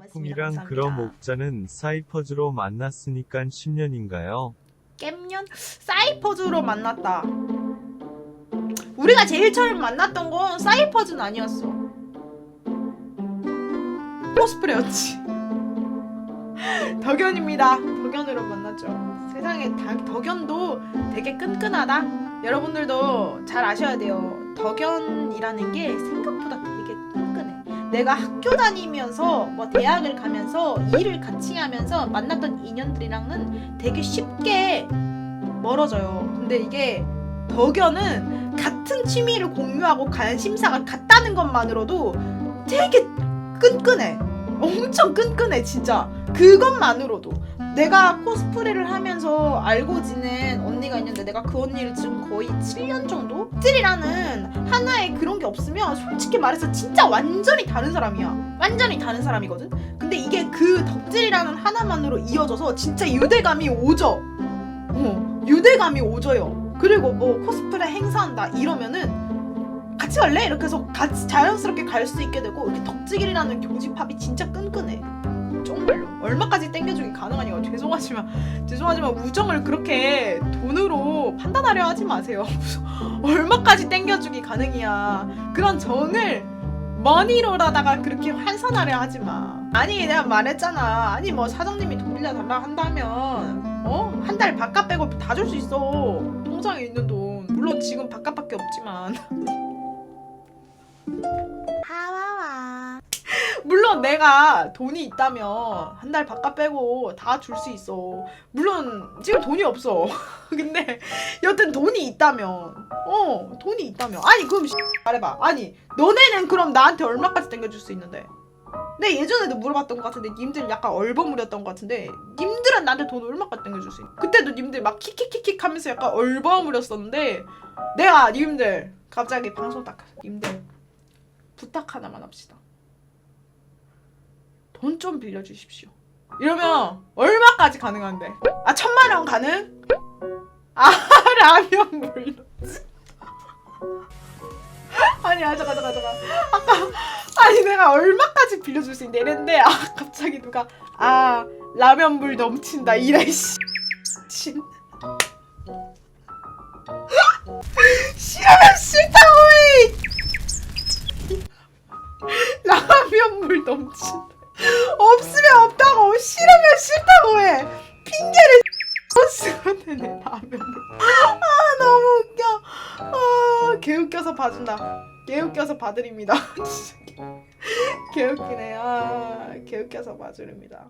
소풍이랑 감사합니다. 그럼 옥자는 사이퍼즈로 만났으니까 10년인가요? 깸년 사이퍼즈로 만났다. 우리가 제일 처음 만났던 건 사이퍼즈는 아니었어. 코스프레였지. 덕연입니다. 덕연으로 만났죠. 세상에 다, 덕연도 되게 끈끈하다. 여러분들도 잘 아셔야 돼요. 덕연이라는 게 생각보다 되게. 내가 학교 다니면서 뭐 대학을 가면서 일을 같이 하면서 만났던 인연들이랑은 되게 쉽게 멀어져요. 근데 이게 덕연은 같은 취미를 공유하고 관심사가 같다는 것만으로도 되게 끈끈해. 엄청 끈끈해, 진짜. 그것만으로도. 내가 코스프레를 하면서 알고 지낸 언니가 있는데 내가 그 언니를 지금 거의 7년 정도? 찔이라는 하나의 그런 게 없으면 솔직히 말해서 진짜 완전히 다른 사람이야. 완전히 다른 사람이거든? 근데 이게 그 덕질이라는 하나만으로 이어져서 진짜 유대감이 오죠. 어, 유대감이 오져요. 그리고 뭐 코스프레 행사한다 이러면은 같이 갈래? 이렇게 해서 같이 자연스럽게 갈 수 있게 되고 이렇게 덕지길이라는 교집합이 진짜 끈끈해. 얼마까지 땡겨주기 가능하니까 죄송하지만 죄송하지만 우정을 그렇게 돈으로 판단하려 하지 마세요. 얼마까지 땡겨주기 가능이야. 그런 정을 머니로라다가 그렇게 환산하려 하지 마. 아니 내가 말했잖아. 아니 뭐 사장님이 돈 빌려달라 한다면 어? 한 달 바깥 빼고 다 줄 수 있어. 통장에 있는 돈. 물론 지금 바깥밖에 없지만. 물론 내가 돈이 있다면 한 달 바깥 빼고 다 줄 수 있어. 물론 지금 돈이 없어. 근데 여튼 돈이 있다면 어 돈이 있다면 아니 그럼 말해봐. 아니 너네는 그럼 나한테 얼마까지 땡겨줄 수 있는데? 내 예전에도 물어봤던 것 같은데 님들 약간 얼버무렸던 것 같은데 님들은 나한테 돈 얼마까지 땡겨줄 수 있어? 그때도 님들 막 킥킥킥킥 하면서 약간 얼버무렸었는데 내가 님들 갑자기 방송 딱 님들 부탁 하나만 합시다. 돈 좀 빌려주십시오. 이러면 얼마까지 가능한데? 아 천만 원 가능? 아 라면 물론 아니야 잠깐 잠깐 잠깐 아까 아니 내가 얼마까지 빌려줄 수 있는데 아 갑자기 누가 아 라면 물 넘친다 이래 씨 신. 싫으면 싫다고 해 라면 물 넘친다 없으면 없다고 싫으면 싫다고 해. 핑계를 쓰고 되네 라면 물아 너무 웃겨. 아 개웃겨서 봐준다. 개웃겨서 봐드립니다. 개웃기네. 아 개웃겨서 봐드립니다